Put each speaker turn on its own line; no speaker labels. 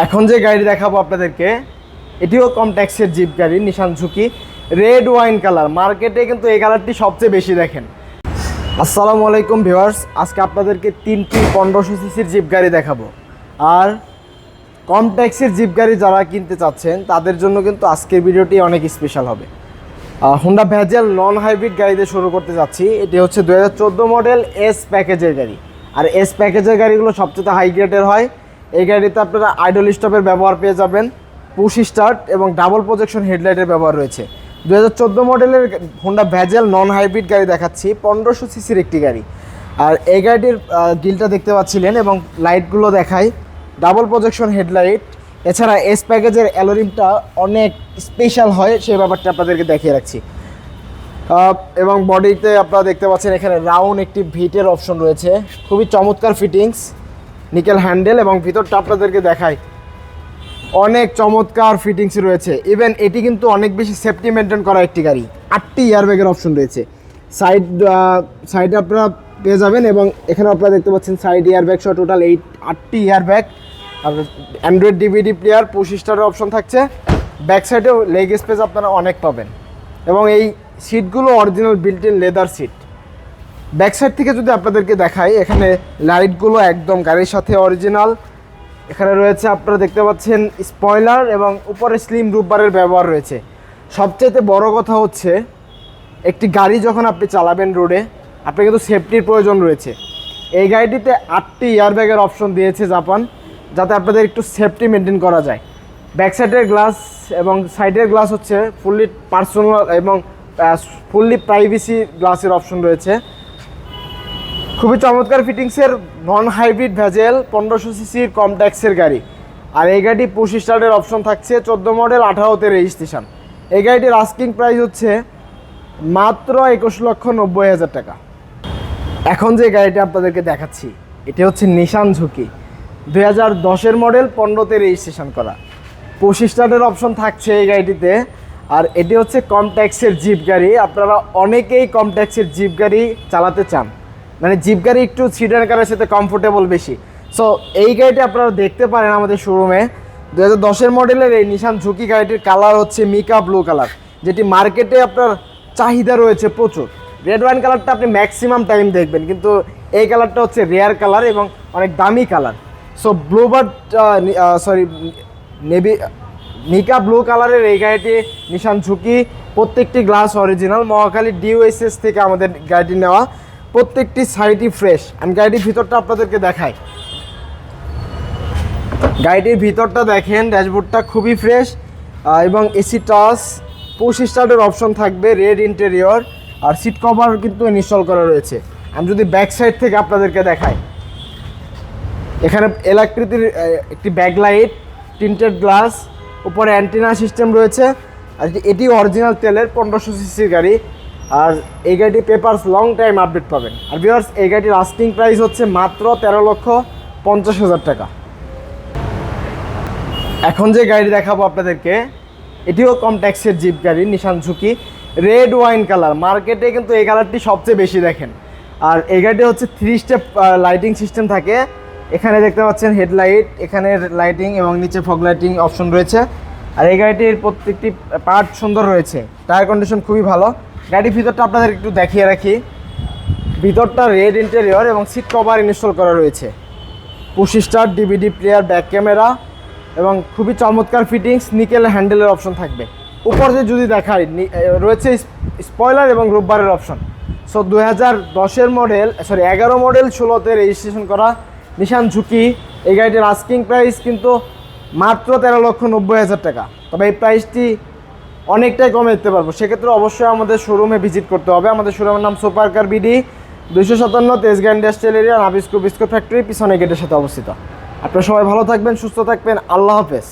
এখন যে গাড়ি দেখাবো আপনাদেরকে, এটিও কম ট্যাক্সের জিপ গাড়ি, নিশান ঝুঁকি রেড ওয়াইন কালার মার্কেটে কিন্তু এই কালারটি সবচেয়ে বেশি দেখেন। আসসালামু আলাইকুম ভিউয়ার্স, আজকে আপনাদেরকে তিনটি পনেরোশো সিসির জিপ গাড়ি দেখাবো। আর কম ট্যাক্সের জিপ গাড়ি যারা কিনতে চাচ্ছেন, তাদের জন্য কিন্তু আজকের ভিডিওটি অনেক স্পেশাল হবে। হুন্ডা ভ্যাজেল নন হাইব্রিড গাড়িতে শুরু করতে যাচ্ছি। এটি হচ্ছে দু হাজার চোদ্দ মডেল এস প্যাকেজের গাড়ি। আর এস প্যাকেজের গাড়িগুলো সবচেয়ে হাই গ্রেডের হয়। এই গাড়িতে আপনারা আইডল স্টপের ব্যবহার পেয়ে যাবেন পুশ স্টার্ট এবং ডাবল প্রজেকশন হেডলাইটের ব্যবহার রয়েছে। দু হাজার চোদ্দ মডেলের হুন্ডা ভ্যাজেল নন হাইব্রিড গাড়ি দেখাচ্ছি, পনেরোশো সিসির একটি গাড়ি। আর এই গাড়িটির গিলটা দেখতে পাচ্ছিলেন এবং লাইটগুলো দেখায় ডাবল প্রজেকশন হেডলাইট এছাড়া এস প্যাকেজের অ্যালোরিমটা অনেক স্পেশাল হয়, সেই ব্যাপারটা আপনাদেরকে দেখিয়ে রাখছি। এবং বডিতে আপনারা দেখতে পাচ্ছেন এখানে রাউন্ড একটি ভিটের অপশন রয়েছে। খুবই চমৎকার ফিটিংস নিকেল হ্যান্ডেল এবং ভিতরটা আপনাদেরকে দেখাই। অনেক চমৎকার ফিটিংস রয়েছে। ইভেন এটি কিন্তু অনেক বেশি সেফটি মেনটেন করা একটি গাড়ি। আটটি এয়ারব্যাগের অপশন রয়েছে। সাইড সাইডে আপনারা পেয়ে যাবেন এবং এখানে আপনারা দেখতে পাচ্ছেন সাইড এয়ারব্যাগ সহ টোটাল এইট আটটি এয়ারব্যাগ আর অ্যান্ড্রয়েড ডিভিডি প্লেয়ার পুশ স্টারের অপশন থাকছে। ব্যাক সাইডেও লেগ স্পেস আপনারা অনেক পাবেন। এবং এই সিটগুলো original built in leather seat back side থেকে যদি আপনাদেরকে দেখাই, এখানে লাইটগুলো একদম গাড়ির সাথে অরিজিনাল এখানে রয়েছে আপনারা দেখতে পাচ্ছেন স্পয়লার এবং উপরে স্লিম রুববারের ব্যবহার রয়েছে। সবচেয়ে বড় কথা হচ্ছে, একটি গাড়ি যখন আপনি চালাবেন রোডে আপনার কিন্তু সেফটির প্রয়োজন রয়েছে। এই গাড়িটিতে আটটি এয়ারব্যাগের অপশন দিয়েছে জাপান, যাতে আপনাদের একটু সেফটি মেনটেন করা যায়। ব্যাক সাইডের গ্লাস এবং সাইডের গ্লাস হচ্ছে ফুললি পার্সোনাল এবং ফুললি প্রাইভেসি গ্লাসের অপশন রয়েছে। খুবই চমৎকার ফিটিংসের নন হাইব্রিড ভ্যাজেল পনেরোশো সিসির কম ট্যাক্সের গাড়ি। আর এই গাড়িটি পুশ স্টার্টের অপশন থাকছে, চোদ্দ মডেল আঠারোতে রেজিস্ট্রেশন এই গাড়িটির আস্কিং প্রাইস হচ্ছে মাত্র একুশ লক্ষ নব্বই হাজার টাকা। এখন যে গাড়িটা আপনাদেরকে দেখাচ্ছি, এটি হচ্ছে নিশান ঝুঁকি দুই হাজার দশের মডেল পনেরোতে রেজিস্ট্রেশন করা। পুশ স্টার্টের অপশন থাকছে এই গাড়িটিতে। আর এটি হচ্ছে কম ট্যাক্সের জিপ গাড়ি। আপনারা অনেকেই কম ট্যাক্সের জিপ গাড়ি চালাতে চান। মানে জিপ গাড়ি একটু সিডার কারের সাথে কমফোর্টেবল বেশি। সো এই গাড়িটি আপনারা দেখতে পারেন আমাদের শোরুমে দু হাজার দশের মডেলের এই নিশান ঝুঁকি গাড়িটির কালার হচ্ছে মিকা ব্লু কালার যেটি মার্কেটে আপনার চাহিদা রয়েছে প্রচুর। রেড ওয়াইন কালারটা আপনি ম্যাক্সিমাম টাইম দেখবেন, কিন্তু এই কালারটা হচ্ছে রেয়ার কালার এবং অনেক দামি colour so bluebird sorry navy mica blue কালারের এই গাড়িটি নিশান ঝুঁকি প্রত্যেকটি গ্লাস অরিজিনাল মহাখালী ডিওএসএস থেকে আমাদের গাড়িটি নেওয়া। প্রত্যেকটি সাইডই ফ্রেশ আমি গাড়িটির ভিতরটা আপনাদেরকে দেখাই। গাড়িটির ভিতরটা দেখেন, ড্যাশবোর্ডটা খুবই ফ্রেশ এবং এসি টাচ পুশ স্টার্টের অপশন থাকবে রেড ইন্টেরিয়র আর সিট কভার কিন্তু ইনস্টল করা রয়েছে। আমি যদি ব্যাক সাইড থেকে আপনাদেরকে দেখাই। এখানে এলাকৃতির একটি ব্যাকলাইট টিন্টেড গ্লাস উপরে অ্যান্টিনা সিস্টেম রয়েছে, আর এটি- এটি অরিজিনাল তেলের পনেরোশো সিসির গাড়ি। আর এই গাড়িটি পেপারস লং টাইম আপডেট পাবেন। আর ভিউয়ার্স এই গাড়িটির আস্কিং প্রাইস হচ্ছে মাত্র তেরো লক্ষ পঞ্চাশ হাজার টাকা। এখন যে গাড়ি দেখাবো আপনাদেরকে, এটিও কম ট্যাক্সের জিপ গাড়ি নিশান ঝুঁকি রেড ওয়াইন কালার মার্কেটে কিন্তু এই কালারটি সবচেয়ে বেশি দেখেন। আর এই গাড়িটি হচ্ছে থ্রি স্টেপ লাইটিং সিস্টেম থাকে। এখানে দেখতে পাচ্ছেন হেডলাইট এখানে লাইটিং এবং নিচে ফগ লাইটিং অপশন রয়েছে। আর এই গাড়িটির প্রত্যেকটি পার্ট সুন্দর রয়েছে। টায়ার কন্ডিশন খুবই ভালো। গাড়ির ভিতরটা আপনাদের একটু দেখিয়ে রাখি। ভিতরটা রেড ইন্টেরিয়র এবং সিট কভার ইনস্টল করা রয়েছে। Push start DVD player back camera এবং খুবই চমৎকার ফিটিংস নিকেল হ্যান্ডেলের অপশন থাকবে। উপর দিয়ে যদি দেখাই রয়েছে স্পয়লার এবং রোববারের অপশন সো দু হাজার দশের মডেল সরি এগারো মডেল ষোলোতে রেজিস্ট্রেশন করা নিশান ঝুঁকি এই গাড়িটির আস্কিং প্রাইস কিন্তু মাত্র তেরো লক্ষ নব্বই হাজার টাকা। তবে এই প্রাইসটি অনেকটাই কমে দিতে পারব। সেক্ষেত্রে অবশ্যই আমাদের শোরুমে ভিজিট করতে হবে। আমাদের শোরুমের নাম সুপার কার বিডি দুইশো সাতান্ন Tejgaon industrial area Nabisco biscuit factory পিছনে গেটের সাথে অবস্থিত। আপনারা সবাই ভালো থাকবেন, সুস্থ থাকবেন। আল্লাহ হাফেজ।